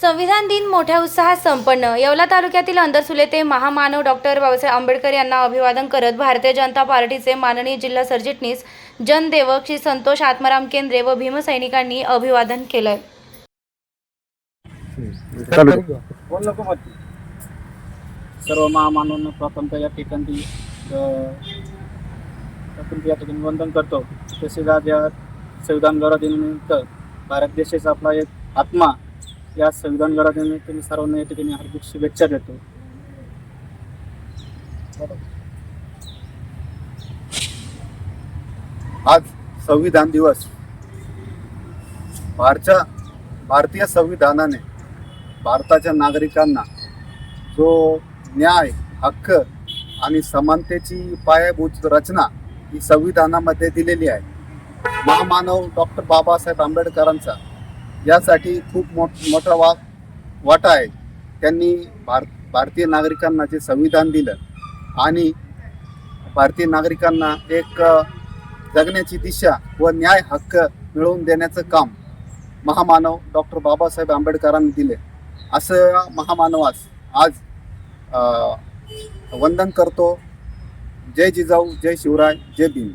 संविधान दिन मोठ्या उत्साहात संपन्न. येवला तालुक्यातील अंदरसुले ते महामानव डॉक्टर बाबासाहेब आंबेडकर यांना अभिवादन करत भारतीय जनता पार्टीचे माननीय जिल्हा सरचिटणीस जनदेवक श्री संतोष आत्माराम केंद्रे व भीमसैनिकांनी अभिवादन केलं चालू. दे. बोल नको मत सर्व महामानवांना प्रथमतः या ठिकाणी या ठिकाणी वंदन करतो. तसेच आज या संविधान गौरव दिनानिमित्त भारत देशाचा आपला एक आत्मा या संविधान घरात मी सर्वांना या ठिकाणी हार्दिक शुभेच्छा देतो. आज संविधान दिवस. भारच्या भारतीय संविधानाने भारताच्या नागरिकांना जो न्याय हक्क आणि समानतेची पायाभूत रचना ही संविधानामध्ये दिलेली आहे. महामानव डॉक्टर बाबासाहेब आंबेडकरांचा यासाठी खूप मोठ मोठा वा वाटा आहे. त्यांनी भार भारतीय नागरिकांना जे संविधान दिलं आणि भारतीय नागरिकांना एक जगण्याची दिशा व न्याय हक्क मिळवून देण्याचं काम महामानव डॉक्टर बाबासाहेब आंबेडकरांनी दिले. असं महामानवास आज वंदन करतो. जय जिजाऊ जय शिवराय जय भीम.